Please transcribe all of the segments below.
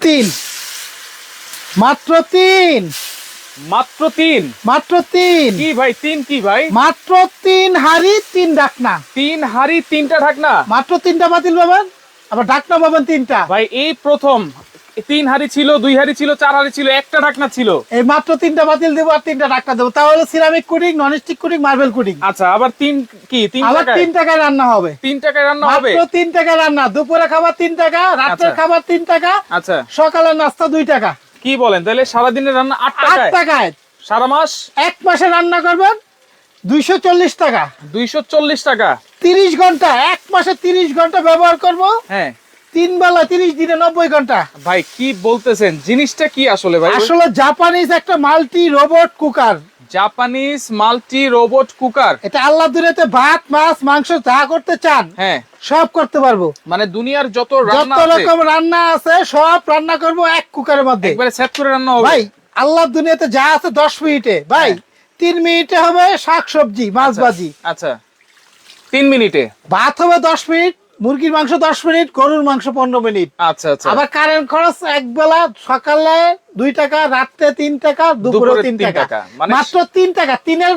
তিন। মাত্র তিন। মাত্র তিন? মাত্র তিন। কি ভাই তিন কি ভাই? মাত্র তিন হাড়ি তিন ডাকনা। তিন হাড়ি তিনটা ঢাকনা? মাত্র তিনটা বাতিল পাবেন আবার ডাকনা পাবেন তিনটা। ভাই এই প্রথম তিন হাড়ি ছিল দুই হাড়ি ছিল চার হাড়ি ছিল একটা ঢাকনা ছিল। এই মাত্র তিনটা বাতিল দেবো আর তিনটা ডাকনা দেবো। তাহলে ceramic coating non stick coating marble coating আচ্ছা আবার তিন কি তিন আবার তিন টাকায় রান্না হবে। তিন টাকায় রান্না হবে? মাত্র তিন টাকা রান্না। দুপুরে খাবার তিন টাকা রাত্রের আচ্ছা। খাবার তিন টাকা আচ্ছা। সকালের নাস্তা দুই টাকা। কি বলেন? তাহলে সারাদিনের রান্না আট আট টাকায়? টাকায়। সারা মাস? এক মাসে রান্না করবেন দুইশো চল্লিশ টাকা। দুইশো চল্লিশ টাকা। তিরিশ ঘণ্টা এক মাসে তিরিশ ঘণ্টা ব্যবহার করব। হ্যাঁ। তিন বেলা তিরিশ দিনে নব্বই ঘণ্টা। ভাই কি বলতেছেন? জিনিসটা কি আসলে ভাই? আসলে জাপানিজ একটা multi robot cooker. Japanese multi robot cooker? এটা আল্লাহ দুনিয়াতে ভাত মাছ মাংস যা করতে চান হ্যাঁ। সব করতে পারব। মানে দুনিয়ার যত যত রান্না আছে রকম রান্না আছে সব রান্না করব এক কুকারের মধ্যে। একবারে সেট করে রান্না হবে। ভাই আল্লাহ দুনিয়াতে যা আছে দশ মিনিটে। ভাই হ্যাঁ। তিন মিনিটে হবে শাক সবজি মাছ ভাজি। আচ্ছা। তিন মিনিটে? ভাত হবে দশ মিনিট মুরগির মাংস দশ মিনিট গরুর মাংস পনেরো মিনিট। আচ্ছা আচ্ছা। আবার কারেন্ট খরচ এক বেলা সকালে দুই টাকা রাত্রে তিন টাকা দুপুরে তিন টাকা। মানে- মাত্র তিন টাকা তিনের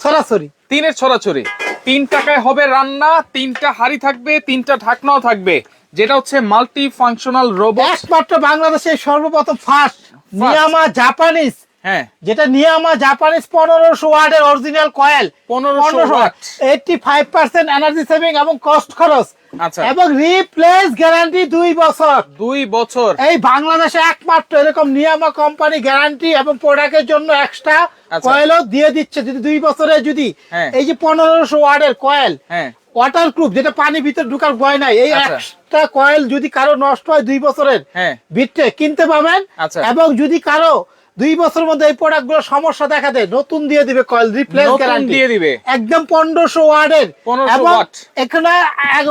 সরাসরি তিনের ছড়াছড়ি। তিন টাকায় হবে রান্না তিনটা হাড়ি থাকবে তিনটা ঢাকনাও থাকবে। যেটা হচ্ছে মাল্টি ফাংশনাল রোবট একমাত্র বাংলাদেশে সর্বপ্রথম ফার্স্ট নিয়ামা জাপানিজ হ্যাঁ। যেটা নিয়ামা জাপানিজ পনেরোশো ওয়ার্ডের অরিজিনাল কয়েল পনেরোশো watt. Eighty five percent energy saving এবং কস্ট খরচ। আচ্ছা। এবং রিপ্লেস গ্যারান্টি দুই বছর। দুই বছর। এই বাংলাদেশে একমাত্র এরকম নিয়ামা কোম্পানি গ্যারান্টি এবং প্রোডাক্টের জন্য এক্সট্রা আচ্ছা। কয়েলও দিয়ে দিচ্ছে। যদি দুই বছরে যদি হ্যাঁ। এই যে পনেরোশো ওয়ার্ডের কয়েল হ্যাঁ। ওয়াটার প্রুফ যেটা পানি ভিতরে ঢুকার ভয় নাই এই আচ্ছা। এক্সট্রা কয়েল যদি কারও নষ্ট হয় দুই বছরের হ্যাঁ। ভিতরে কিনতে পাবেন আচ্ছা। এবং যদি কারও দুই বছরের মধ্যে এই প্রোডাক্টগুলো সমস্যা দেখা দেয়। নতুন দিয়ে দিবে কয়েল রিপ্লেস গ্যারান্টি দিয়ে দিবে। একদম পনেরোশো ওয়ার্ডের 1500 এবং ওয়াট। এখানে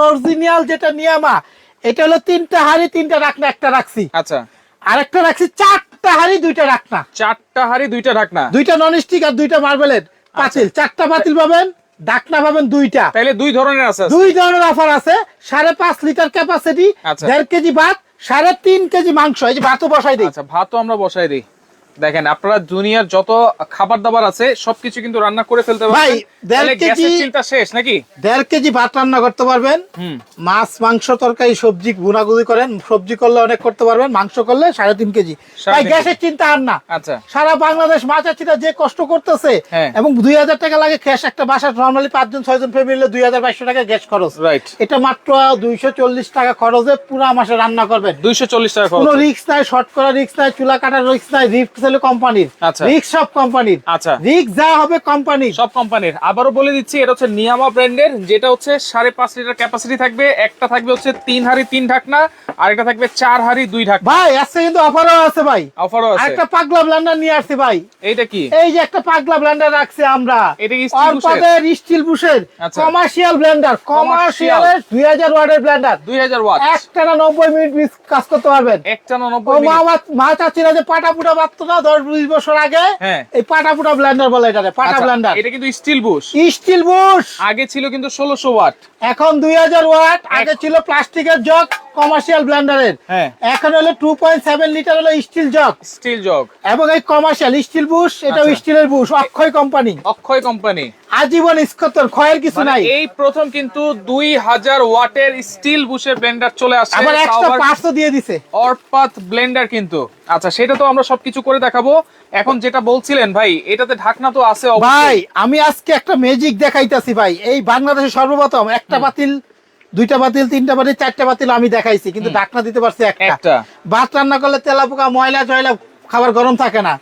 অরিজিনাল যেটা নিয়ামা এটা হলো তিনটা হাড়ি তিনটা রাখনা একটা রাখছি। আচ্ছা। আরেকটা রাখছি চারটা হাড়ি দুইটা রাখনা। চারটা হাড়ি দুইটা ঢাকনা দুইটা নন স্টিক আর দুইটা মার্বেলের পাতিল চারটা পাতিল পাবেন ডাকনা পাবেন দুইটা। তাইলে দুই ধরনের আছে দুই ধরনের অফার আছে। সাড়ে পাঁচ লিটার ক্যাপাসিটি আচ্ছা। দেড় কেজি ভাত সাড়ে তিন কেজি মাংস। এই যে ভাতও বসাই দিই। আচ্ছা ভাতও আমরা বসাই দিই। দেখেন আপনারা দুনিয়ার যত খাবার দাবার আছে সবকিছু কিন্তু রান্না করে ফেলতে পারবেন। দেড় গ্যাসের কেজি- চিন্তা শেষ নাকি? দেড় কেজি ভাত রান্না করতে পারবেন। মাছ মাংস তরকারি সবজি গুনাগুনি করেন। সবজি করলে অনেক করতে পারবেন মাংস করলে সাড়ে তিন কেজি। ভাই গ্যাসের চিন্তা আর না। আচ্ছা। সারা বাংলাদেশ মাছ চাষিরা যে কষ্ট করতেছে হ্যাঁ। এবং দুই হাজার টাকা লাগে ক্যাশ একটা বাসা নর্মালি পাঁচজন ছয়জন ফ্যামিলি দুই হাজার বাইশশো টাকা গ্যাস খরচ। রাইট এটা মাত্র দুইশো চল্লিশ টাকা খরচে পুরো মাসে রান্না করবেন। দুইশো চল্লিশ টাকা কোনো রিক্স নাই শর্ট করা রিক্স নাই চুলা কাটার রিক্স নাই রিক্স হলো কোম্পানির। আচ্ছা। রিক্স সব কোম্পানির। আচ্ছা। রিক্স যা হবে কোম্পানির। সব কোম্পানির। আবারও বলে দিচ্ছি এটা হচ্ছে নিয়ামা ব্র্যান্ডের যেটা হচ্ছে সাড়ে পাঁচ লিটার ক্যাপাসিটি থাকবে। একটা থাকবে হচ্ছে তিন হাড়ি তিন ঢাকনা আর একটা থাকবে চার হাড়ি দুই ঢাকনা। ভাই আজকে কিন্তু অফারও আছে ভাই। অফারও আছে। একটা পাগলা ব্লান্ডার নিয়ে আসছি ভাই। এইটা কি? এই যে একটা পাগলা ব্লেন্ডার রাখছি আমরা। এটা কি বুশের? স্টিল বুশের আচ্ছা। কমার্শিয়াল ব্লেন্ডার দুই হাজার ওয়ার্ডের ব্লেন্ডার দুই হাজার ওয়াট একটা নব্বই মিনিট মিস কাজ করতে পারবেন। একটা ও নব্বই মা মিনিট। মা- চাচিরা যে পাটা পুটা বাঁধতো না দশ বিশ বছর আগে হ্যাঁ। এই পাটা পুটা ব্লেন্ডার বলে এটা পাটা আচ্ছা, ব্লেন্ডার এটা কিন্তু স্টিল বুশ স্টিল বুশ আগে ছিল কিন্তু ষোলোশো ওয়াট। এখন দুই হাজার ওয়াট আগে ছিল প্লাস্টিকের জগ। কমার্শিয়াল ব্লেন্ডারের হ্যাঁ। এখন হলো টু পয়েন্ট সেভেন লিটার হলো স্টিল জগ স্টিল জগ এবং এই কমার্শিয়াল স্টিল বুশ এটাও আচ্ছা। স্টিলের বুশ অক্ষয় কোম্পানি অক্ষয় কোম্পানি আজীবন ইস্কতর ক্ষয়ের কিছু মানে নাই। এই প্রথম কিন্তু দুই হাজার ওয়াটের স্টিল বুশের ব্লেন্ডার চলে আসছে। আবার আবার পার্টসও দিয়ে দিছে। অরপাত ব্লেন্ডার কিন্তু। আচ্ছা সেটা তো আমরা সবকিছু করে দেখাবো। এখন যেটা বলছিলেন ভাই এটাতে ঢাকনা তো আছে ভাই আমি আজকে একটা ম্যাজিক দেখাইতাছি ভাই। এই বাংলাদেশে সর্বপ্রথম একটা বাতিল দুইটা বাতিল তিনটা বাতিল চারটা বাতিল আমি দেখাইছি কিন্তু ঢাকনা দিতে পারছি একটা। ভাত রান্না করলে তেলা পোকা ময়লা জয়লা খাবার গরম থাকে না।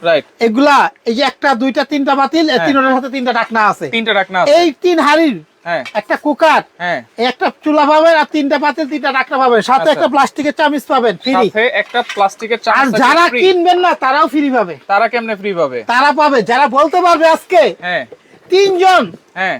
এগুলা এই যে একটা দুইটা তিনটা বাতিল হ্যাঁ। তিনটার সাথে তিনটা ঢাকনা আছে। তিনটা ঢাকনা আছে। এই তিন হাড়ির হ্যাঁ। একটা কুকার হ্যাঁ। একটা চুলা পাবেন আর তিনটা পাতিল তিনটা পাবেন। সাথে আচ্ছা। একটা প্লাস্টিকের চামিচ পাবেন ফ্রি একটা প্লাস্টিকের আর যারা কিনবেন না তারাও ফ্রি পাবে। তারা কেমনে ফ্রি পাবে? তারা পাবে। যারা বলতে পারবে আজকে তিনজন হ্যাঁ।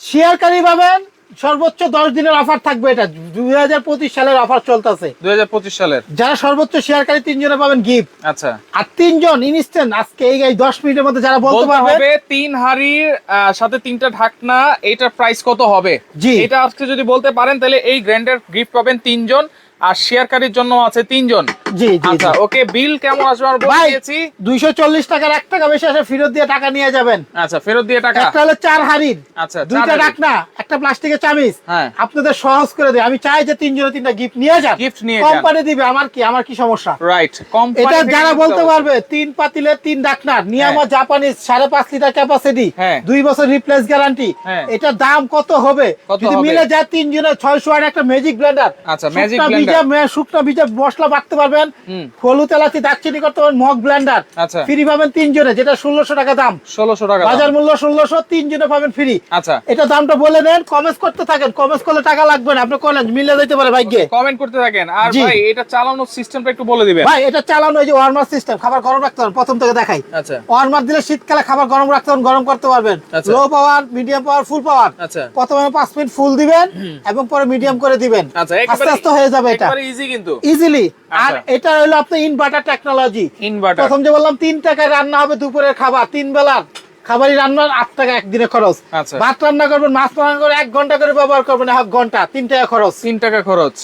শেয়ারকারী পাবেন সর্বোচ্চ দশ দিনের অফার থাকবে এটা। দুই হাজার পঁচিশ সালের অফার চলতেছে। দুই হাজার পঁচিশ সালের। যারা সর্বোচ্চ শেয়ারকারী তিনজনে পাবেন গিফট আচ্ছা। আর তিনজন ইনস্ট্যান্ট আজকে এই এই দশ মিনিটের মধ্যে যারা বলতে বলতে পারবে তিন হাড়ির সাথে তিনটা ঢাকনা এটার প্রাইস কত হবে? জি। এটা আজকে যদি বলতে পারেন তাহলে এই গ্র্যান্ডের গিফট পাবেন তিনজন। আর শেয়ারকারীর জন্য আছে তিনজন। জি আচ্ছা ওকে বিল কেমন আসবে? আমরা বলে দিয়েছি। দুইশো চল্লিশ টাকার এক টাকা বেশি আসে ফেরত দিয়ে টাকা নিয়ে যাবেন। আচ্ছা ফেরত দিয়ে টাকা? একটা হলো চার হাড়ির আচ্ছা দুইটা। ডাকনা একটা প্লাস্টিকের চামিচ। হ্যাঁ। আপনাদের সহজ করে আমি চাই যে তিনজনে তিনটা গিফট নিয়ে যান। Gift নিয়ে যান। কোম্পানি দিবে আমার কি আমার কি সমস্যা? রাইট কম এটা যারা বলতে পারবে তিন পাতিলে তিন ডাকনার নিয়ামা জাপানিজ সাড়ে পাঁচ লিটার ক্যাপাসিটি হ্যাঁ। দুই বছর রিপ্লেস গ্যারান্টি হ্যাঁ। এটার দাম কত হবে? যদি? মিলে যায় তিনজনের ছয়শো আর একটা ম্যাজিক ব্লেন্ডার আচ্ছা, magic blender। শুকনো বীজে মশলা বাটতে পারবেন। হলুদ এলাচি দারচিনি করতে পারবেন মগ ব্লেন্ডার আচ্ছা। ফ্রি পাবেন তিনজনে যেটা ষোলোশো টাকা দাম। ষোলোশো টাকা বাজার মূল্য ষোলোশো তিনজনে পাবেন ফ্রি আচ্ছা। এটা দামটা বলে নেন কমেন্ট করতে থাকেন। কমেন্ট করলে টাকা লাগবে না আপনি করেন মিলে দিতে পারে ভাগ্যে। কমেন্ট করতে থাকেন। আর ভাই এটা চালানোর সিস্টেমটা একটু বলে দিবেন। ভাই এটা চালানো এই যে ওয়ার্মার সিস্টেম খাবার গরম রাখতে পারবেন প্রথম থেকে দেখাই। আচ্ছা। ওয়ার্মার দিলে শীতকালে খাবার গরম রাখতে পারবেন গরম করতে পারবেন। লো পাওয়ার মিডিয়াম পাওয়ার ফুল পাওয়ার আচ্ছা। প্রথমে পাঁচ মিনিট ফুল দিবেন এবং পরে মিডিয়াম করে দিবেন। আচ্ছা আস্তে আস্তে হয়ে যাবে। এটা। ইজি কিন্তু। ইজিলি আর আচ্ছা। এটা হলো আপনার ইনভার্টার টেকনোলজি ইনভার্টার প্রথম যে বললাম তিন টাকায় রান্না হবে দুপুরের খাবার তিন বেলার খাবারই রান্নার আট টাকা একদিনে খরচ। আচ্ছা। ভাত রান্না করবেন মাছ রান্না করে এক ঘণ্টা করে ব্যবহার করবেন এক ঘণ্টা তিন টাকা খরচ। তিন টাকা খরচ।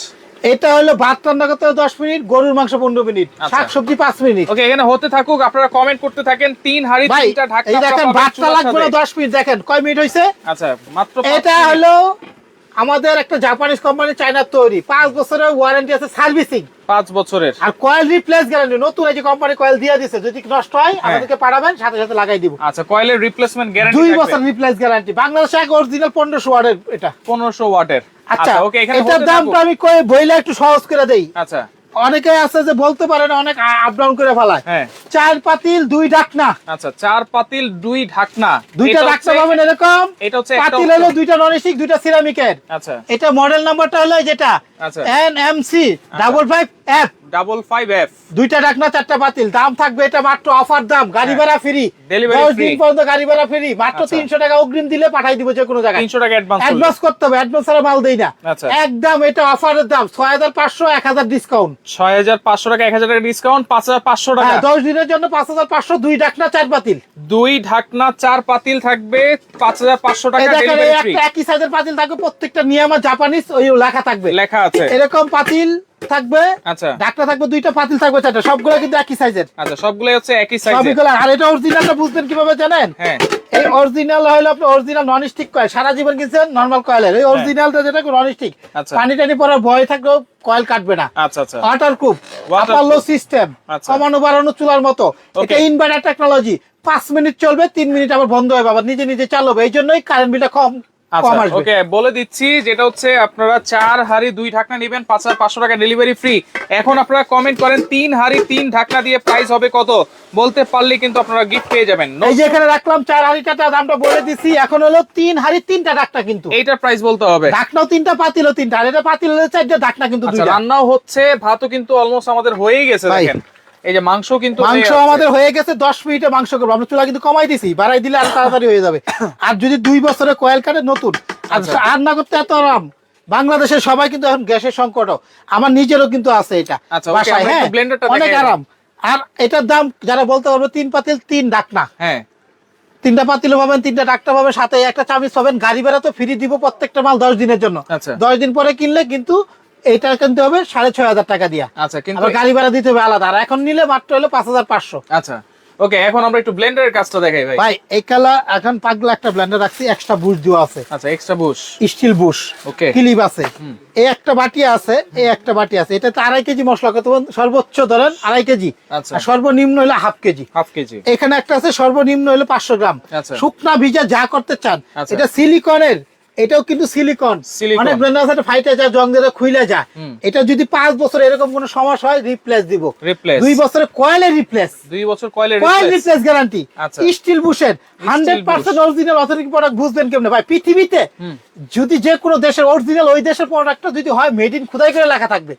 এটা হলো ভাত রান্না করতে দশ মিনিট গরুর মাংস পনেরো মিনিট আচ্ছা। শাক সবজি পাঁচ মিনিট। ওকে এখানে হতে থাকুক আপনারা কমেন্ট করতে থাকেন তিন হাড়ি তিনটা ঢাকা দেখেন ভাতটা লাগবে না দশ মিনিট দেখেন কয় মিনিট হয়েছে আচ্ছা মাত্র এটা হলো আমাদের একটা জাপানিজ কোম্পানি চায়নার তৈরি। পাঁচ বছরের ওয়ারেন্টি আছে সার্ভিসিং পাঁচ বছরের। আর কয়েল রিপ্লেস গ্যারান্টি নতুন এই যে কোম্পানি কয়েল দিয়ে দিছে যদি নষ্ট হয় হ্যাঁ। আমাদেরকে পাঠাবেন সাথে সাথে লাগাই দিব। আচ্ছা কয়েলের রিপ্লেসমেন্ট গ্যারান্টি দুই বছর রিপ্লেস গ্যারান্টি বাংলাদেশে এক অরিজিনাল পনেরোশো ওয়াটের এটা। পনেরোশো ওয়াটের। আচ্ছা ওকে এখানে এটার দামটা আমি কয়ে বইলে একটু সহজ করে দেই। আচ্ছা। অনেকে আছে যে বলতে পারে না অনেক আপ ডাউন করে ফেলায়। হ্যাঁ। চার পাতিল দুই ঢাকনা। আচ্ছা চার পাতিল দুই ঢাকনা। দুইটা ঢাকনা পাবেন এরকম। এটা হচ্ছে পাতিল হলো দুইটা ননস্টিক দুইটা সিরামিকের আচ্ছা। এটা মডেল নাম্বারটা হলো এই যেটা। N M C double five F double five F দুইটা ডাকনা চারটা পাতিল দাম থাকবে এটা মাত্র অফার দাম গাড়ি ভাড়া ফ্রি। দশ দিন পর্যন্ত গাড়ি ভাড়া ফ্রি মাত্র। তিনশো টাকা অগ্রিম দিলে পাঠাই দিব যে কোনো জায়গায়। তিনশো টাকা অ্যাডভান্স অ্যাডভান্স করতে হবে অ্যাডভান্স ছাড়া মাল দেই না। একদম এটা অফারের দাম ছয় হাজার পাঁচশো এক হাজার ডিসকাউন্ট ছয় হাজার পাঁচশো টাকা এক হাজার টাকা ডিসকাউন্ট পাঁচ হাজার পাঁচশো টাকা। হ্যাঁ দশ দিনের জন্য পাঁচ হাজার পাঁচশো দুই চার পাতিল দুই ঢাকনা চার পাতিল থাকবে পাঁচ হাজার পাঁচশো টাকা একই সাইজের পাতিল থাকবে প্রত্যেকটা নিয়ামা জাপানিজ ওই লেখা থাকবে। লেখা এরকম পাতিল থাকবে আচ্ছা। ডাকনা থাকবে দুইটা পাতিল থাকবে চারটা। সবগুলো কিন্তু একই সাইজের আচ্ছা সবগুলোই হচ্ছে একই সাইজের সবগুলো। আর এটা অরিজিনালটা বুঝবেন কীভাবে জানেন? হ্যাঁ। এই অরিজিনাল হলো আপনি অরিজিনাল নন স্টিক কয়েল সারা জীবন কিনছেন নরমাল কয়েলের এই অরিজিনালটা যেটা নন স্টিক আচ্ছা। পানি টানি পড়ার ভয় থাকলেও কয়েল কাটবে না। আচ্ছা আচ্ছা। Water Waterproof। Upper low system. কমানো বাড়ানো চুলার মতো. এটা ইনভার্টার টেকনোলজি পাঁচ মিনিট চলবে তিন মিনিট আবার বন্ধ হবে আবার নিজে নিজে চালাবে। এই জন্যই কারেন্ট বিলটা কম। ওকে বলে দিচ্ছি যেটা হচ্ছে আপনারা চার হাড়ি দুই ঢাকনা নেবেন পাঁচ হাজার পাঁচশো টাকা ডেলিভারি ফ্রি এখন আপনারা কমেন্ট করেন তিন হাড়ি তিন ঢাকনা দিয়ে প্রাইস হবে কত? বলতে পারলে কিন্তু আপনারা গিফট পেয়ে যাবেন। এই যে এখানে রাখলাম চার হাড়ি টাটা দামটা বলে দিছি। এখন হলো তিন হাড়ি তিনটা ডাকনা কিন্তু। এইটার প্রাইস বলতে হবে। ঢাকনাও তিনটা পাতিলও তিনটা। আর এটা পাতিল হলে চারটা ডাকনা কিন্তু আচ্ছা রান্নাও হচ্ছে ভাতও কিন্তু অলমোস্ট আমাদের হয়েই গেছে। দেখেন। এই যে মাংস কিন্তু মাংস আমাদের হয়ে গেছে দশ মিনিটে মাংস করব। আমরা চুলা কিন্তু কমাই দিছি বাড়াই দিলে আরও তাড়াতাড়ি হয়ে যাবে। আর যদি দুই বছরে কয়েল কাটে নতুন আর আচ্ছা। না করতে এত আরাম। বাংলাদেশের সবাই কিন্তু এখন গ্যাসের সংকট। আমার নিজেরও কিন্তু আছে এটা আচ্ছা, বাসায় হ্যাঁ? অনেক আরাম। আর এটার দাম যারা বলতে পারবে তিন পাতিল তিন ডাকনা হ্যাঁ। তিনটা পাতিল পাবেন তিনটা ডাকটা পাবেন সাথে একটা চামিচ পাবেন। গাড়ি ভাড়া তো ফ্রি দিব প্রত্যেকটা মাল দশ দিনের জন্য। আচ্ছা। দশ দিন পরে কিনলে কিন্তু এইটা কিনতে হবে সাড়ে ছয় হাজার টাকা দিয়া। আচ্ছা কিন্তু গাড়ি ভাড়া দিতে হবে আলাদা। আর এখন নিলে মাত্র হলো পাঁচ হাজার পাঁচশো। আচ্ছা ওকে এখন আমরা একটু ব্লেন্ডারের কাজটা দেখাই ভাই। ভাই এই কালা এখন পাগলা একটা ব্লেন্ডার রাখছি এক্সট্রা বুশ দেওয়া আছে। আচ্ছা extra bush steel bush okay. Clip আছে। এই একটা বাটি আছে এই একটা বাটি আছে। এটাতে আড়াই কেজি মশলা কত সর্বোচ্চ ধরেন আড়াই কেজি। আচ্ছা। আর সর্বনিম্ন হলো হাফ কেজি। Half KG. এখানে একটা আছে সর্বনিম্ন হলো পাঁচশো গ্রাম। আচ্ছা। শুকনা ভিজা যা করতে চান। আচ্ছা। এটা সিলিকনের এটাও কিন্তু সিলিকন মানে অনেক ব্লেন্ডার আছে ফাইটে যায় জং দিয়ে খুইলে যায়। এটা যদি পাঁচ বছর এরকম কোনো সমস্যা হয় রিপ্লেস দিব। রিপ্লেস দুই বছরে কয়েলে রিপ্লেস দুই বছর কয়েলে কয়েল রিপ্লেস গ্যারান্টি আচ্ছা। Steel বুশের hundred percent original authentic product বুঝবেন কেমনে? ভাই পৃথিবীতে যদি যে কোনো দেশের অরিজিনাল ওই দেশের প্রোডাক্টটা যদি হয় মেড ইন খুদাই করে লেখা থাকবে।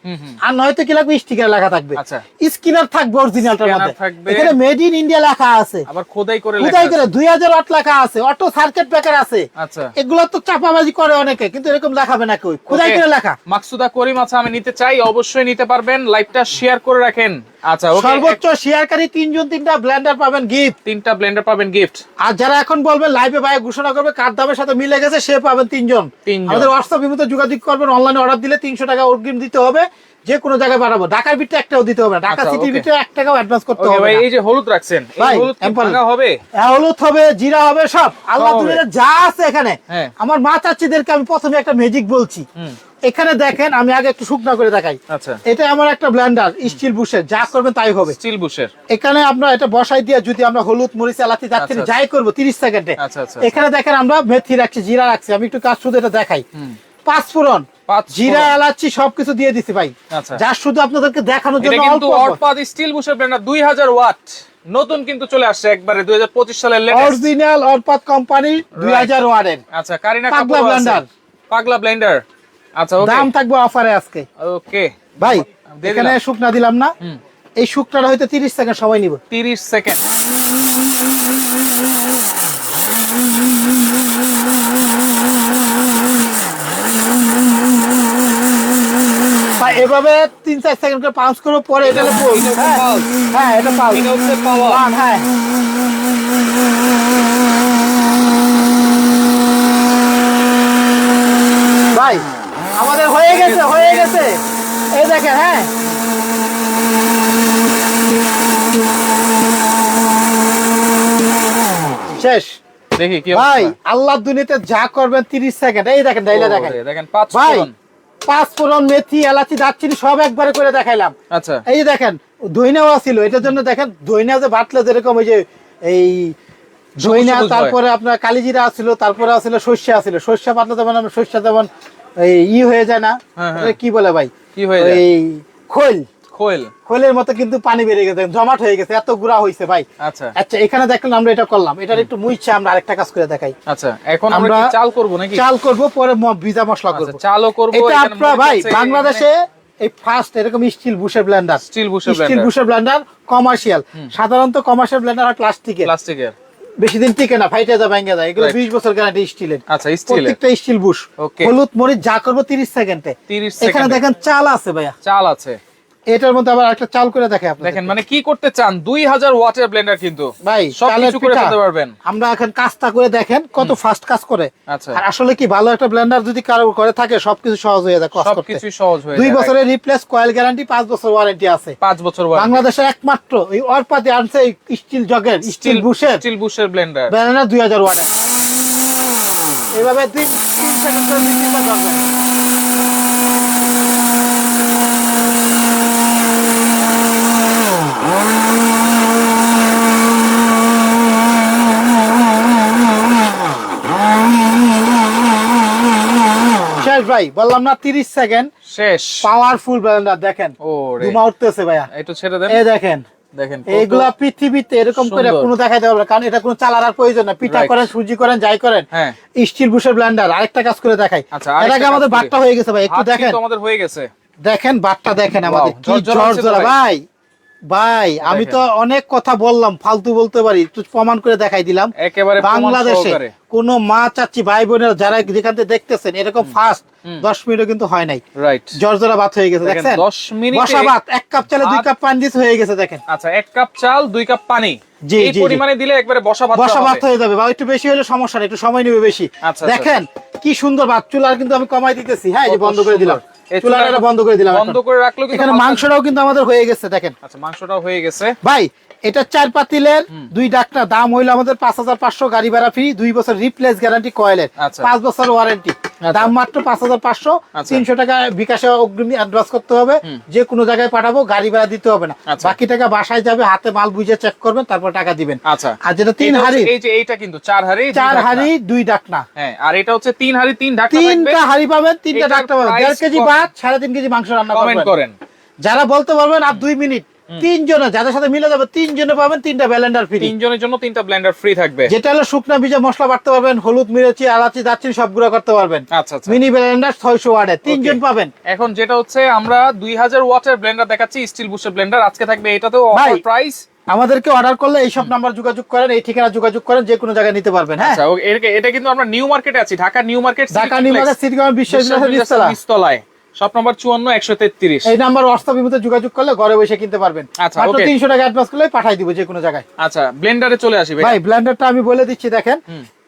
আর নয়তো কি লাগবে? স্টিকার লেখা থাকবে। আচ্ছা। স্কিনার থাকবে অরিজিনালটার মধ্যে। এখানে মেড ইন ইন্ডিয়া লেখা আছে। আবার খোদাই করে খুদাই করে দুই হাজার ওয়াট লেখা আছে। অটো সার্কিট ব্রেকার আছে। আচ্ছা। এগুলো তো চাপাবাজি করে অনেকে কিন্তু এরকম লেখাবে না কেউ। খুদাই. করে লেখা। মাকসুদা করিম আচ্ছা আমি নিতে চাই অবশ্যই নিতে পারবেন। লাইভটা শেয়ার করে রাখেন। আচ্ছা সর্বোচ্চ শেয়ারকারী তিনজন তিনটা ব্লেন্ডার পাবেন গিফট তিনটা ব্লেন্ডার পাবেন গিফট আর যারা এখন বলবেন লাইভে ভাই ঘোষণা করবে কার দামের সাথে মিলে গেছে সে পাবেন তিনজন। আমাদের হোয়াটসঅ্যাপ বিমুতে যোগাযোগ করবেন অনলাইনে অর্ডার দিলে তিনশো টাকা অগ্রিম দিতে হবে যে কোনো জায়গায় পাঠাবো ঢাকার ভিতরে একটাও দিতে হবে ঢাকা আচ্ছা, সিটির ভিতরে এক টাকাও অ্যাডভান্স করতে হবে ভাই এই যে হলুদ রাখছেন এই ভাই, হলুদ ভাঙা হবে? হ্যাঁ, হলুদ হবে জিরা হবে সব। আল্লাহ। যা আছে এখানে। হ্যাঁ। আমার মা চাচিদেরকে আমি প্রথমে একটা ম্যাজিক বলছি। এখানে দেখেন আমি আগে একটু শুকনা করে দেখাই। আচ্ছা। এটা আমার একটা ব্লেন্ডার স্টিল বুশের যা করবেন তাই হবে। স্টিল বুশের এখানে আমরা এটা বসাই দিয়ে যদি আমরা হলুদ মরিচ এলাচি যাচ্ছি আচ্ছা, যাই করব তিরিশ সেকেন্ডে। আচ্ছা, আচ্ছা, এখানে দেখেন আমরা মেথি রাখছি জিরা রাখছি। আমি একটু কাজ শুধু এটা দেখাই। পাঁচ ফোড়ন জিরা। এলাচি সবকিছু দিয়ে দিছি ভাই। আচ্ছা। যা শুধু আপনাদেরকে দেখানোর জন্য অল্প স্টিল বুশের ব্লেন্ডার 2000 ওয়াট। নতুন কিন্তু চলে আসছে একবারে 2025 সালের লেটেস্ট অরিজিনাল অরপাত কোম্পানি দুই হাজার ওয়ার্ডের আচ্ছা কারিনা পাগলা কাপুর blender। পাগলা ব্লেন্ডার আচ্ছা দাম থাকবে অফারে আজকে। ওকে ভাই এখানে শুকনা দিলাম না। এই শুকনাটা হয়তো তিরিশ সেকেন্ড সময় নিব। 30 সেকেন্ড এভাবে তিন চার সেকেন্ড করে পাউন্স করব পরে এটা হচ্ছে হ্যাঁ। হ্যাঁ এটা পাউস এটা হচ্ছে পাওয়ার হ্যাঁ। ভাই আমাদের হয়ে গেছে হয়ে গেছে এই দেখেন হ্যাঁ শেষ। দেখি কি ভাই আল্লাহ দুনিয়াতে যা করবেন তিরিশ সেকেন্ড এই দেখেন ডাইলে দেখেন। দেখেন পাঁচ ফোড়ন। পাঁচ ফোড়ন মেথি এলাচি দারচিনি সব একবারে করে দেখাইলাম। আচ্ছা। এই দেখেন দইনাও ছিল এটার জন্য দেখেন দইনা যে বাটলে যেরকম ওই যে এই দইনা তারপরে আপনার কালিজিরা আছিল তারপরে আছিল সর্ষে আছিল। সর্ষে বাটলে যেমন আমরা সর্ষে যেমন এই ই হয়ে যায় না। হ্যাঁ, হ্যাঁ। কি বলে ভাই? কি হয়ে যায়? এই খোল। খোল। খোলের মতো কিন্তু পানি বেরিয়ে গেছে জমাট হয়ে গেছে এত গুড়া হয়েছে ভাই। আচ্ছা। আচ্ছা এখানে দেখলেন আমরা এটা করলাম এটার একটু মুইছে আমরা আরেকটা কাজ করে দেখাই। আচ্ছা এখন আমরা চাল করব নাকি? চাল করব পরে ভিজা মশলা আচ্ছা করব। চালও করব এটা আপনার ভাই বাংলাদেশে এই ফার্স্ট এরকম স্টিল বুশের ব্লেন্ডার স্টিল বুশের স্টিল বুশের ব্লেন্ডার কমার্শিয়াল সাধারণত কমার্শিয়াল ব্লেন্ডার হয় প্লাস্টিকের প্লাস্টিকের বেশি দিন টিকে না ফাইটে যায় ভেঙে যায় এগুলো Right. বিশ বছর গ্যারান্টি স্টিলের আচ্ছা স্টিলের প্রত্যেকটা স্টিল বুশ হলুদ মরিচ যা করব তিরিশ সেকেন্ডে 30 এখানে দেখেন চাল আছে ভাইয়া। চাল আছে। এটার মধ্যে আবার একটা চাল করে দেখে আপনাদের দেখেন মানে কি করতে চান? 2000 ওয়াটের ব্লেন্ডার কিন্তু। ভাই করে। ফেলতে পারবেন। আমরা এখন কাজটা করে দেখেন কত ফাস্ট কাজ করে। আচ্ছা। আর আসলে কি ভালো একটা ব্লেন্ডার যদি কারও করে থাকে সবকিছু সহজ হয়ে যায় কাজ করতে। সবকিছু সহজ হয়ে বছরের রিপ্লেস কয়েল গ্যারান্টি পাঁচ বছর ওয়ারেন্টি আছে। 5 বছর ওয়ারেন্টি বাংলাদেশের একমাত্র এই অরপাতি আনছে স্টিল জগের স্টিল বুশের স্টিল বুশের ব্লেন্ডার দুই হাজার ওয়াটের এইভাবে দুই তিন সেকেন্ড শেষ ভাই বললাম না তিরিশ সেকেন্ড শেষ। পাওয়ারফুল ব্লেন্ডার দেখেন। ধুমা উঠতেছে ভাইয়া। একটু ছেড়ে দেন। এই দেখেন। দেখেন এইগুলা পৃথিবীতে এরকম করে কোনো দেখাইতে পারবে কারণ এটা কোনো চালার প্রয়োজন না। পিঠা করেন সুজি করেন যাই করেন হ্যাঁ। স্টিল বুশের ব্লেন্ডার আরেকটা কাজ করে দেখাই। আচ্ছা, এর আগে আমাদের। বাটটা হয়ে গেছে ভাই একটু দেখেন। আমাদের হয়ে গেছে। দেখেন বাটটা দেখেন আমাদের কি হচ্ছে ভাই। ভাই আমি তো অনেক কথা বললাম ফালতু বলতে পারি একটু প্রমাণ করে দেখাই দিলাম। একেবারে বাংলাদেশে কোন মা চাচ্ছি ভাই বোনেরা যারা যেখান থেকে দেখতেছেন এরকম ফাস্ট দশ মিনিটও কিন্তু হয় নাই। রাইট জর্জরা ভাত হয়ে গেছে দেখেন 10 মিনিটে বসা ভাত এক কাপ চালে দুই কাপ পানি দিতে হয়ে গেছে দেখেন। আচ্ছা এক কাপ চাল দুই কাপ পানি। জি, এই জি। পরিমাণে দিলে একবারে বসা ভাত বসা ভাত হয়ে যাবে বা একটু বেশি হলে সমস্যা নেই একটু সময় নেবে বেশি। আচ্ছা, দেখেন কি সুন্দর ভাত চুলার কিন্তু আমি কমাই দিতেছি। হ্যাঁ বন্ধ করে দিলাম। চুলাটা বন্ধ করে দিলাম বন্ধ করে রাখল কিন্তু এখানে মাংসটাও কিন্তু আমাদের হয়ে গেছে দেখেন। আচ্ছা মাংসটাও হয়ে গেছে। ভাই এটা চার পাতিলের দুই ডাকটা দাম হইল আমাদের পাঁচ হাজার পাঁচশো গাড়ি ভাড়া ফ্রি দুই বছর রিপ্লেস গ্যারান্টি কয়েলের আচ্ছা। পাঁচ বছর ওয়ারেন্টি। দাম মাত্র পাঁচ হাজার পাঁচশো আচ্ছা। তিনশো টাকা বিকাশে অগ্রিম অ্যাডভান্স করতে হবে যে কোনো জায়গায় পাঠাবো গাড়ি ভাড়া দিতে হবে না। আচ্ছা। বাকি টাকা বাসায় যাবে হাতে মাল বুঝে চেক করবেন তারপর টাকা দিবেন। আচ্ছা। আর যেটা তিন হাড়ি এই যে এইটা কিন্তু চার হাড়ি চার। হাড়ি দুই ডাকনা। হ্যাঁ আর এটা হচ্ছে তিন হাড়ি তিন থাকবে। তিনটা হাড়ি পাবেন তিনটা ডাকটা পাবেন। দেড় কেজি? ভাত সাড়ে তিন কেজি মাংস রান্না কমেন্ট করেন। যারা বলতে পারবেন আর দুই মিনিট। তিনজনে যাদের সাথে মিলে যাবে তিনজনে পাবেন তিনটা ব্যালেন্ডার ফ্রি তিনজনের জন্য তিনটা ব্লেন্ডার ফ্রি থাকবে। যেটা হলো শুকনা বীজে মশলা বাড়তে পারবেন হলুদ মিরেচি আলাচি দারচিনি সব গুঁড়ো করতে পারবেন। আচ্ছা মিনি ব্লেন্ডার ছয়শো ওয়ার্ডে তিনজন পাবেন। এখন যেটা হচ্ছে আমরা দুই হাজার ওয়াটের ব্লেন্ডার দেখাচ্ছি স্টিল বুশের ব্লেন্ডার আজকে থাকবে এটাতেও অফার প্রাইস আমাদেরকে অর্ডার করলে এইসব নাম্বার যোগাযোগ করেন এই ঠিকানা যোগাযোগ করেন যে কোনো জায়গায় নিতে পারবেন হ্যাঁ? আচ্ছা এটা- কিন্তু আমরা নিউ মার্কেটে আছি ঢাকা নিউ মার্কেট ঢাকা নিমাদের সিটিগঞ্জ বিশ্ববিদ্যালয় তলায় শপ নম্বর চুয়ান্ন একশো তেত্রিশ। এই নাম্বার হোয়াটসঅ্যাপের মধ্যে যোগাযোগ করলে ঘরে বসে কিনতে পারবেন। আচ্ছা, মাত্র তিনশো টাকা অ্যাডভান্স করলে পাঠাই দিব যে কোনো জায়গায়। আচ্ছা ব্লেন্ডারে চলে আসি ভাই। ব্লেন্ডারটা আমি বলে দিচ্ছি দেখেন।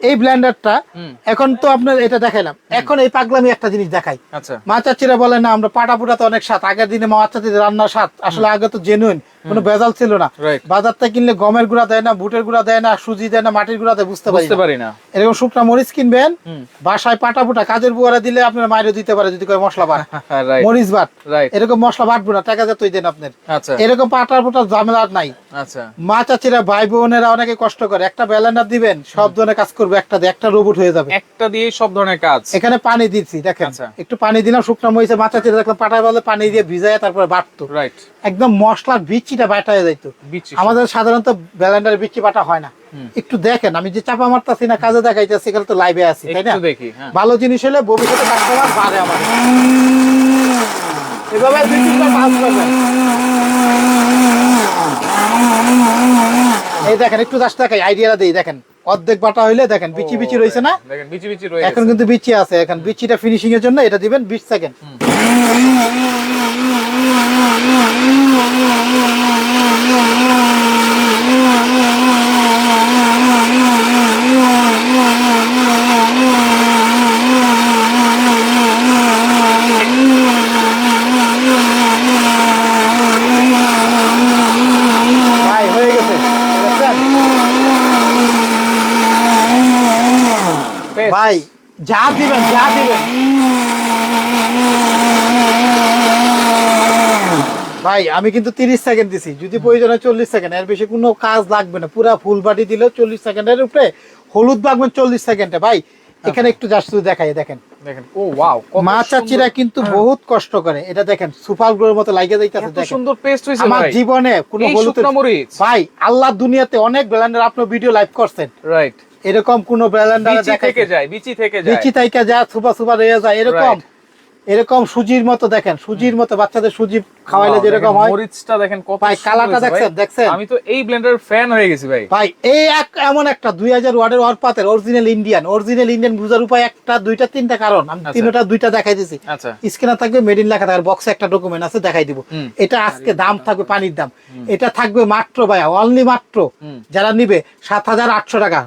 এই ব্লেন্ডারটা হুম। এখন তো আপনার এটা দেখাইলাম। এখন এই পাগলামি একটা জিনিস দেখাই। আচ্ছা। মা চাচিরা বলে না আমরা পাটা পুটাতে অনেক স্বাদ। আগের দিনে মা চাচিদের রান্নার স্বাদ। আসলে আগে তো জেনুইন কোনো ভেজাল ছিল না. বাজার থেকে কিনলে গমের গুঁড়া দেয় না বুটের গুঁড়া দেয় না সুজি দেয় না মাটির গুঁড়া দেয় বুঝতে পারি না। পারি না। এরকম শুকনা মরিচ কিনবেন বাসায় পাটা পুটা কাজের বুয়ারা দিলে আপনার মায়েরও দিতে পারে যদি করে মশলা বাট। মরিচ বাট। এরকম মশলা বাটবো না টাকা যতই দেন আপনার। আচ্ছা। এরকম পাটা পুটার ঝামেলা আর নাই। আচ্ছা। মা চাচিরা ভাই বোনেরা অনেকে কষ্ট করে একটা ব্যালেন্ডার দিবেন সব ধরনের কাজ করবে একটা দিয়ে একটা রোবট হয়ে যাবে। একটা দিয়ে সব ধরনের কাজ। এখানে পানি দিচ্ছি দেখেন। আচ্ছা। একটু পানি দিলাম শুকনো মরিচে মা চাচিরা দেখলাম পাটার বলে পানি দিয়ে ভিজায় তারপরে বাটতো। রাইট একদম মশলার বিচিটা বাটা হয়ে যাইতো। আমাদের সাধারণত ব্যালেন্ডার বিচি বাটা হয় না। একটু দেখেন আমি যে চাপা মারতাছি না কাজে দেখাইতেছি এখানে তো লাইভে আছি তাই না? হ্যাঁ। ভালো জিনিস হলে ভবিষ্যতে কাস্টমার বাড়ে আমাদের। এভাবে দুই করবেন এই দেখেন একটু দাস দেখাই আইডিয়াটা দিই দেখেন। অর্ধেক বাটা হইলে দেখেন বিচি বিচি রয়েছে না? দেখেন বিচি বিচি রয়েছে এখন কিন্তু বিচি আছে এখন বিচিটা ফিনিশিং এর জন্য এটা দিবেন বিশ সেকেন্ড ভাই হয়ে গেছে দেখছেন? বেশ। ভাই যা দিবেন যা দিবেন। ভাই আমি কিন্তু তিরিশ সেকেন্ড দিছি। যদি প্রয়োজন হয় চল্লিশ সেকেন্ড এর বেশি কোনো কাজ লাগবে না। পুরা ফুল বাটি দিলেও চল্লিশ সেকেন্ডের উপরে হলুদ বাগবেন চল্লিশ সেকেন্ডে ভাই এখানে একটু জাস্ট দেখাই দেখেন। দেখেন ও ওয়াও মা চাচিরা কিন্তু বহুত কষ্ট করে। এটা দেখেন সুপার গ্লোর মতো লাগিয়ে যাইতেছে দেখেন। সুন্দর পেস্ট হইছে আমার জীবনে কোনো হলুদ ভাই আল্লাহ দুনিয়াতে অনেক ব্র্যান্ডের আপনার ভিডিও লাইভ করছেন। রাইট এরকম কোন বিচি থেকে যায় বিচি থেকে যায়। বিচি তাইকা যা সুপা সুপা রয়ে যায় এরকম। এরকম সুজির মতো দেখেন সুজির মতো বাচ্চাদের সুজি খাওয়াইলে যেরকম হয়। মরিচটা দেখেন কত ভাই, কালারটা দেখছেন, দেখছেন? আমি তো এই ব্লেন্ডার ফ্যান হয়ে গেছি ভাই। ভাই এই এক এমন একটা দুই হাজার ওয়ার্ডের ওয়ারপাতের অরিজিনাল ইন্ডিয়ান অরিজিনাল ইন্ডিয়ান বুঝার উপায় একটা দুইটা তিনটা কারণ। আমি আচ্ছা। তিনটা দুইটা দেখাই দিছি। আচ্ছা। স্ক্রিনে থাকবে মেড ইন লেখা থাকবে বক্সে একটা ডকুমেন্ট আছে দেখাই দিব। এটা আজকে দাম থাকবে পানির দাম। এটা থাকবে মাত্র ভাইয়া অনলি মাত্র। যারা নিবে সাত হাজার আটশো টাকা।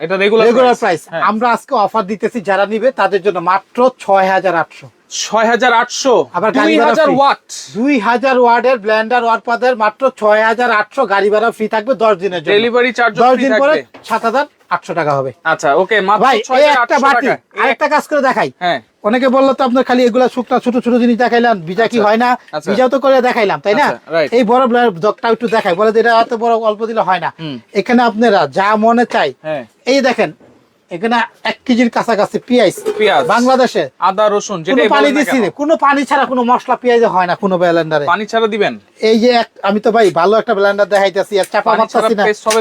এটা রেগুলার রেগুলার প্রাইস হ্যাঁ। আমরা আজকে অফার দিতেছি যারা নিবে তাদের জন্য মাত্র ছয় হাজার আটশো। ছয় হাজার আটশো আবার দুই হাজার ওয়াট। দুই হাজার ওয়ার্ডের ব্লেন্ডার ওয়ারপাদের মাত্র ছয় হাজার আটশো গাড়ি ভাড়া ফ্রি থাকবে দশ দিনের জন্য। ডেলিভারি চার্জ দশ দিন পরে সাত হাজার আটশো টাকা হবে। আচ্ছা ওকে ভাই একটা বাটি আরেকটা কাজ করে দেখাই। হ্যাঁ। অনেকে বলল তো আপনার খালি এগুলা শুকনা ছোট ছোট জিনিস দেখাইলাম ভিজা কি আচ্ছা, হয় না? আচ্ছা। ভিজাও তো করে দেখাইলাম তাই না? এই বড় জগটা একটু দেখাই বলে এটা এত বড় অল্প দিলে হয় না। এখানে আপনারা যা মনে চাই হ্যাঁ। এই দেখেন এখানে এক কেজির কাছাকাছি পেঁয়াজ পেঁয়াজ বাংলাদেশে। আদা রসুন পানি দিচ্ছি কেন। পানি ছাড়া কোনো মশলা পেঁয়াজ হয় না কোনো ব্লেন্ডারে। পানি ছাড়া দিবেন? এই যে আমি তো ভাই ভালো একটা ব্লেন্ডার দেখাইতেছি আর চাপা না।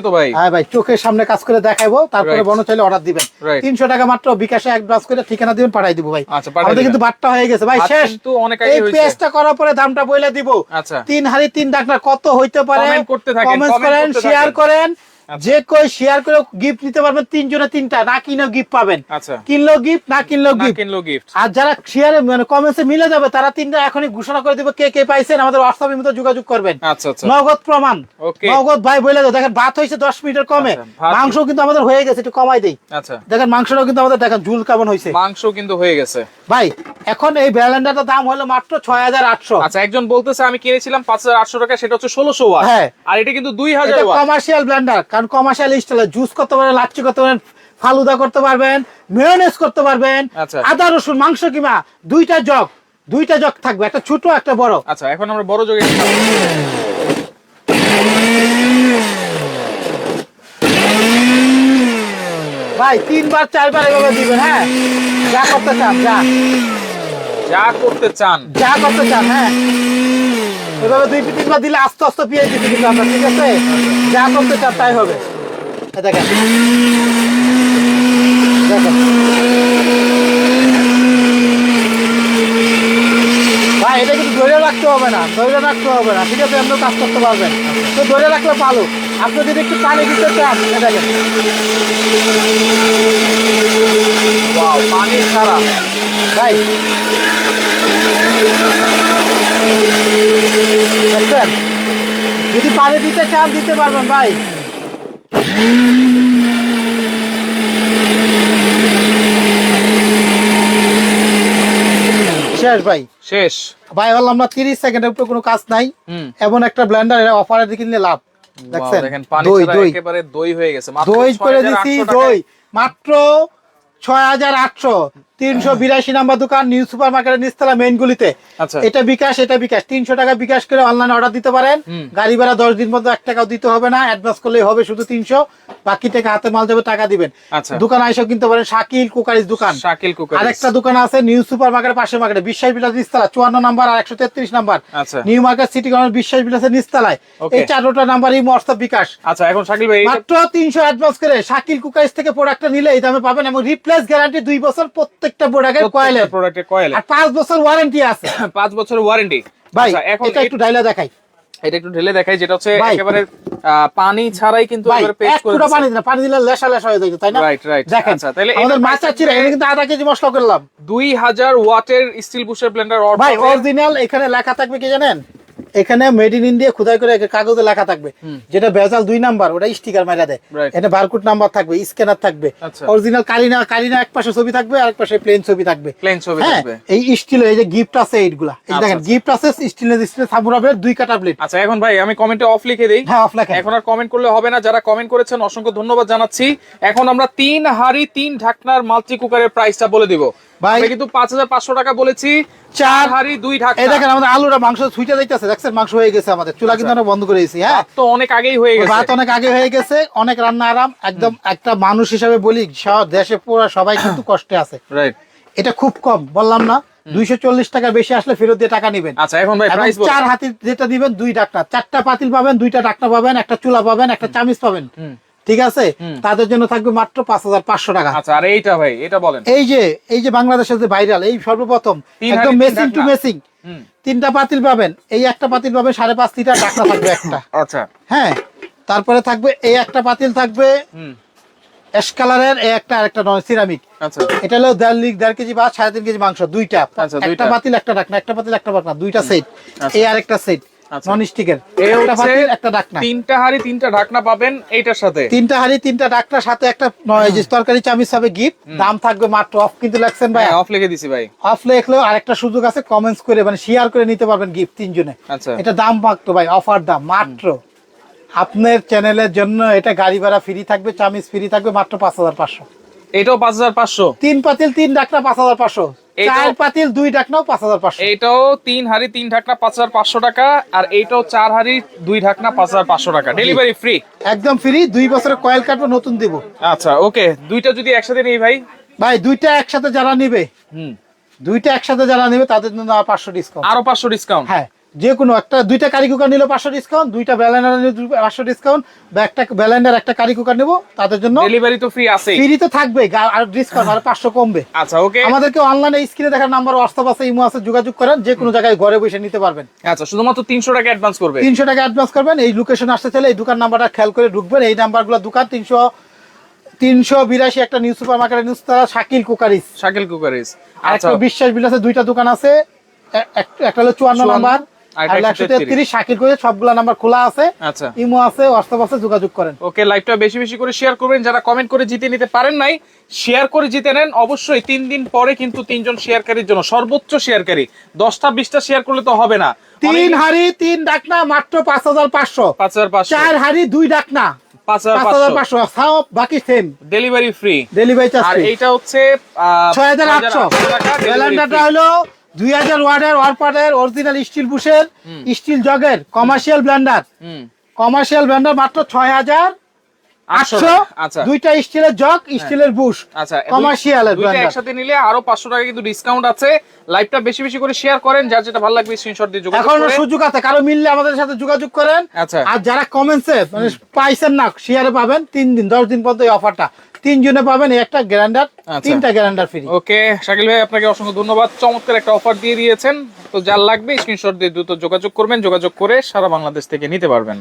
তো ভাই। হ্যাঁ ভাই চোখের সামনে কাজ করে দেখাবো তারপরে বন চাইলে অর্ডার দিবেন। তিনশো টাকা মাত্র বিকাশে এক ব্রাশ করে ঠিকানা দিবেন পাঠাই দিব ভাই। আচ্ছা, আমাদের কিন্তু বাট্টা হয়ে গেছে। ভাই শেষ। এই। পেজটা করার পরে দামটা বইলে দিব। আচ্ছা। তিন হাড়ি তিন ডাকনা কত হইতে পারে? কমেন্ট করেন শেয়ার করেন। যে কই শেয়ার করে গিফট নিতে পারবেন তিনজনে তিনটা না কিনেও গিফট পাবেন। আচ্ছা। কিনলেও গিফট না কিনলেও গিফট কিনলো গিফট আর যারা শেয়ারে মানে কমেন্টসে মিলে যাবে তারা তিনটা এখনই ঘোষণা করে দিবে কে কে পাইছেন আমাদের হোয়াটসঅ্যাপের মধ্যে যোগাযোগ করবেন। আচ্ছা আচ্ছা। নগদ প্রমাণ. নগদ ভাই বলে দাও দেখেন ভাত হয়েছে দশ মিনিটের কমে। আচ্ছা, মাংস কিন্তু আমাদের হয়ে গেছে একটু কমাই দেই। আচ্ছা। দেখেন মাংসটাও কিন্তু আমাদের দেখেন ঝুল কেমন হয়েছে। মাংস কিন্তু হয়ে গেছে। ভাই এখন এই ব্যালেন্ডারটার দাম হলো মাত্র ছয় হাজার আটশো। আচ্ছা একজন বলতেছে আমি কিনেছিলাম পাঁচ হাজার আটশো টাকা সেটা হচ্ছে ষোলোশো ওয়াট। হ্যাঁ। আর এটা কিন্তু দুই হাজার এটা কমার্শিয়াল ব্লেন্ডার কারণ কমার্শিয়াল স্টাইলে জুস করতে পারেন লাচ্ছি করতে পারেন ফালুদা করতে পারবেন মেয়নেজ করতে পারবেন আচ্ছা। আদা রসুন মাংস কিমা দুইটা জগ দুইটা জগ থাকবে একটা ছোট একটা বড়। আচ্ছা এখন আমরা বড় যোগে ভাই তিনবার চারবার এভাবে দিবেন হ্যাঁ? যা করতে চান যা। যা করতে চান। যা করতে চান হ্যাঁ। এভাবে দুই তিনবার দিলে আস্তে আস্তে পিয়ে দিতে কিন্তু আপনার ঠিক আছে? যা করতে চান তাই হবে। দেখেন। ভাই, এটা কিন্তু ধরে রাখতে হবে না, ধরে রাখতে হবে না, ঠিক আছে? আপনি কাজ করতে পারবেন। তো ধরে রাখলে ভালো। আপনি যদি একটু পানি দিতে চান দেখেন। পানি ছাড়া। ভাই। যদি পানি দিতে চান দিতে পারবেন ভাই। শেষ ভাই। শেষ। ভাই বললাম তিরিশ সেকেন্ডের উপরে কোনো কাজ নাই। এমন একটা ব্ল্যান্ডার এটা অফারে কিনলে লাভ। দেখছেন? দই হয়ে গেছে। দই। মাত্র ছয় হাজার আটশো। তিনশো বিরাশি নাম্বার দোকান নিউ সুপার মার্কেটের নিস্তলা মেইন গুলিতে। আচ্ছা। এটা বিকাশ এটা বিকাশ। তিনশো টাকা বিকাশ করে অনলাইনে অর্ডার দিতে পারেন। গাড়ি ভাড়া দশ দিন মধ্যে এক টাকাও দিতে হবে না। অ্যাডভান্স করলেই হবে শুধু তিনশো। বাকি টাকা হাতে মাল যাবে টাকা দিবেন। আচ্ছা। দোকান আইসব কিনতে পারেন। শাকিল কুকারিস দোকান। শাকিল কুকার আরেকটা দোকান আছে নিউ সুপার মার্কেটের পাশের মার্কেটে বিশ্বাস বিলাস নিস্তালা চুয়ান্ন নাম্বার আর একশো তেত্রিশ নাম্বার। আচ্ছা। নিউ মার্কেট সিটি কর্নার বিশ্বাস বিলাসের নিস্তালায় Okay. এই চারটা নাম্বারই হোয়াটসঅ্যাপ বিকাশ। আচ্ছা এখন শাকিল ভাই মাত্র তিনশো অ্যাডভান্স করে শাকিল কুকাইস থেকে প্রোডাক্টটা নিলে এই দামে পাবেন এবং রিপ্লেস গ্যারান্টি দুই বছর প্রত্যেকটা প্রোডাক্টের কয়েলের প্রোডাক্টের কয়েল আর পাঁচ বছর ওয়ারেন্টি আছে। পাঁচ বছর ওয়ারেন্টি ভাই এখন এটা একটু ডাইলা দেখাই। এটা একটু ঢেলে দেখাই যেটা হচ্ছে একেবারে পানি ছাড়াই কিন্তু একেবারে পেস্ট করে দিচ্ছে। পানি দিলে পানি দিলে লেসা লেসা হয়ে যাবে তাই না? রাইট রাইট দেখেন আচ্ছা তাহলে আমাদের মাছ না এখানে কিন্তু আধা কেজি মশলা করলাম। দুই হাজার ওয়াটের স্টিল বুশের ব্লেন্ডার অর্ডার ভাই অরিজিনাল এখানে লেখা থাকবে কি জানেন? এখানে মেড ইন ইন্ডিয়া খোদাই করে কাগজে লেখা থাকবে। যেটা বেজাল দুই নাম্বার ওটা স্টিকার মারা দেয়. এটা বারকোড নাম্বার থাকবে স্ক্যানার থাকবে। আচ্ছা। অরিজিনাল কালিনা কালিনা এক পাশে ছবি থাকবে আর এক পাশে প্লেন ছবি থাকবে। প্লেন ছবি হ্যাঁ থাকবে। এই স্টিল এই যে গিফট আছে এইগুলা। এই আচ্ছা, দেখেন আচ্ছা। গিফট আছে স্টিলের স্টিলের সামুরা ব্লেড দুই কাটা ব্লেড আচ্ছা এখন ভাই আমি কমেন্টে অফ লিখে দিই। হ্যাঁ অফ লেখা এখন আর কমেন্ট করলে হবে না। যারা কমেন্ট করেছেন অসংখ্য ধন্যবাদ জানাচ্ছি। এখন আমরা তিন হাড়ি তিন ঢাকনার মাল্টি কুকারের প্রাইসটা বলে দিব। ভাই- আমি কিন্তু পাঁচ হাজার পাঁচশো টাকা বলেছি। চার হাড়ি দুই এই দেখেন আমাদের আলুটা মাংস দেখছেন মাংস হয়ে গেছে আমাদের। চুলা কিন্তু আমরা বন্ধ করে দিয়েছি হ্যাঁ? তো অনেক আগেই হয়ে গেছে। ভাত অনেক আগে হয়ে গেছে অনেক রান্না আরাম। একদম একটা মানুষ হিসাবে বলি দেশে পুরো সবাই কিন্তু কষ্টে আছে। রাইট এটা খুব কম বললাম না। দুইশো চল্লিশ টাকা বেশি আসলে ফেরত দিয়ে টাকা নিবেন। আচ্ছা এখন ভাই প্রাইস চার হাতি যেটা দিবেন দুই ডাকনা চারটা পাতিল পাবেন দুইটা ডাক্তার পাবেন একটা চুলা পাবেন একটা চামিচ পাবেন। ঠিক আছে? তাদের জন্য থাকবে মাত্র পাঁচ হাজার পাঁচশো টাকা। আচ্ছা আর এইটা ভাই এটা বলেন। এই যে এই যে বাংলাদেশের যে ভাইরাল এই সর্বপ্রথম একদম মেসিং টু মেসিং তিনটা পাতিল পাবেন। এই একটা পাতিল পাবেন সাড়ে পাঁচ লিটার ডাকনা থাকবে একটা। আচ্ছা। হ্যাঁ তারপরে থাকবে এই একটা পাতিল থাকবে অ্যাশ কালারের এই একটা আরেকটা নয় সিরামিক আচ্ছা। এটা হলো দেড় লিক দেড় কেজি বা সাড়ে তিন কেজি মাংস দুইটা। আচ্ছা, একটা দুইটা। পাতিল একটা ডাকনা একটা পাতিল একটা ডাকনা দুইটা সেট। এই আরেকটা সেট আচ্ছা। নন স্টিকের একটা হচ্ছে পাতিল একটা ডাকনা তিনটা হাড়ি তিনটা ঢাকনা পাবেন এইটার সাথে। তিনটা হাড়ি তিনটা ডাকনার সাথে একটা যে তরকারি চামিচ হবে গিফট। দাম থাকবে মাত্র অফ কিন্তু লাগছেন ভাই। হ্যাঁ অফ লিখে দিছি ভাই। অফ লেখলেও আরেকটা সুযোগ আছে কমেন্টস করে মানে শেয়ার করে নিতে পারবেন গিফট তিনজনে। আচ্ছা। এটা দাম মাত্র ভাই অফার দাম মাত্র। আপনার চ্যানেলের জন্য এটা গাড়ি ভাড়া ফ্রি থাকবে চামিচ ফ্রি থাকবে মাত্র পাঁচ হাজার পাঁচশো। এটাও পাঁচ হাজার পাঁচশো। তিন পাতিল তিন ডাকনা পাঁচ হাজার পাঁচশো। চার পাতিল দুই ডাকনাও পাঁচ হাজার পাঁচশো। এইটাও তিন হাড়ি তিন ঢাকনা পাঁচ হাজার পাঁচশো টাকা আর এইটাও চার হাড়ি দুই ঢাকনা পাঁচ হাজার পাঁচশো টাকা। ডেলিভারি ফ্রি একদম ফ্রি দুই বছরের কয়েল কাটবো নতুন দিব। আচ্ছা ওকে দুইটা যদি একসাথে নেই ভাই? ভাই দুইটা একসাথে যারা নিবে হুম। দুইটা একসাথে যারা নিবে তাদের জন্য পাঁচশো ডিসকাউন্ট আরও পাঁচশো ডিসকাউন্ট হ্যাঁ। যে কোনো একটা দুইটা কারি কুকার নিলে পাঁচশো ডিসকাউন্ট দুইটা ব্যালেন্ডার নিলে পাঁচশো ডিসকাউন্ট বা একটা ব্যালেন্ডার একটা কারি কুকার নেব তাদের জন্য ডেলিভারি তো ফ্রি আছেই। ফ্রি তো থাকবে আর ডিসকাউন্ট আর পাঁচশো কমবে। আচ্ছা ওকে আমাদেরকে অনলাইনে স্ক্রিনে দেখার নাম্বার হোয়াটসঅ্যাপ আছে ইমো আছে যোগাযোগ করেন যে কোনো জায়গায় ঘরে বসে নিতে পারবেন। আচ্ছা শুধুমাত্র তিনশো টাকা অ্যাডভান্স করবে? তিনশো টাকা অ্যাডভান্স করবেন এই লোকেশন আসতে চাইলে এই দোকান নাম্বারটা খেয়াল করে ঢুকবেন এই নাম্বারগুলো দোকান তিনশো তিনশো বিরাশি একটা নিউজ সুপার মার্কেটের নিউজ তারা শাকিল কুকারিস শাকিল কুকারিস আর আচ্ছা। একটা বিশ্বাস বিলাসে দুইটা দোকান আছে একটা হলো চুয়ান্ন 54 নাম্বার আর আর একশো তেত্রিশ। শাকিল করে সবগুলা নাম্বার খোলা আছে আচ্ছা। ইমো আছে হোয়াটসঅ্যাপ আছে যোগাযোগ করেন। ওকে লাইভটা বেশি বেশি করে শেয়ার করবেন। যারা কমেন্ট করে জিতে নিতে পারেন নাই শেয়ার করে জিতে নেন। অবশ্যই তিন দিন পরে কিন্তু তিনজন শেয়ারকারীর জন্য সর্বোচ্চ শেয়ারকারী দশটা বিশটা শেয়ার করলে তো হবে না। তিন হাড়ি তিন ডাকনা মাত্র পাঁচ হাজার পাঁচশো। পাঁচ হাজার পাঁচশো। চার হাড়ি দুই ডাকনা। পাঁচ হাজার পাঁচ পাঁচশো। সব বাকি same delivery free delivery charge আর এইটা হচ্ছে ছয় হাজার আটশো। ব্যালেন্ডারটা হলো দুই হাজার ওয়ারপাটের অরিজিনাল স্টিল বুশের স্টিল জগের কমার্শিয়াল ব্লেন্ডার কমার্শিয়াল ব্লেন্ডার মাত্র ছয় হাজার আটশো আচ্ছা। দুইটা স্টিলের জগ স্টিলের বুশ আচ্ছা কমার্শিয়াল একসাথে নিলে আরও পাঁচশো টাকা কিন্তু ডিসকাউন্ট আছে। লাইভটা বেশি বেশি করে শেয়ার করেন যার যেটা ভালো লাগবে স্ক্রিনশট দিয়ে যোগাযোগ এখন সুযোগ আছে কারও মিললে আমাদের সাথে যোগাযোগ করেন। আচ্ছা। আর যারা কমেন্টসে মানে পাইছেন না শেয়ারে পাবেন তিন দিন দশ দিন পর্যন্ত এই অফারটা তিনজনে পাবেন একটা গ্যারান্ডার আচ্ছা। তিনটা গ্যারান্ডার ফ্রি ওকে শাকিল ভাই আপনাকে অসংখ্য ধন্যবাদ। চমৎকার একটা অফার দিয়ে দিয়েছেন। তো যার লাগবে স্ক্রিনশট দিয়ে দ্রুত যোগাযোগ করবেন যোগাযোগ করে সারা বাংলাদেশ থেকে নিতে পারবেন।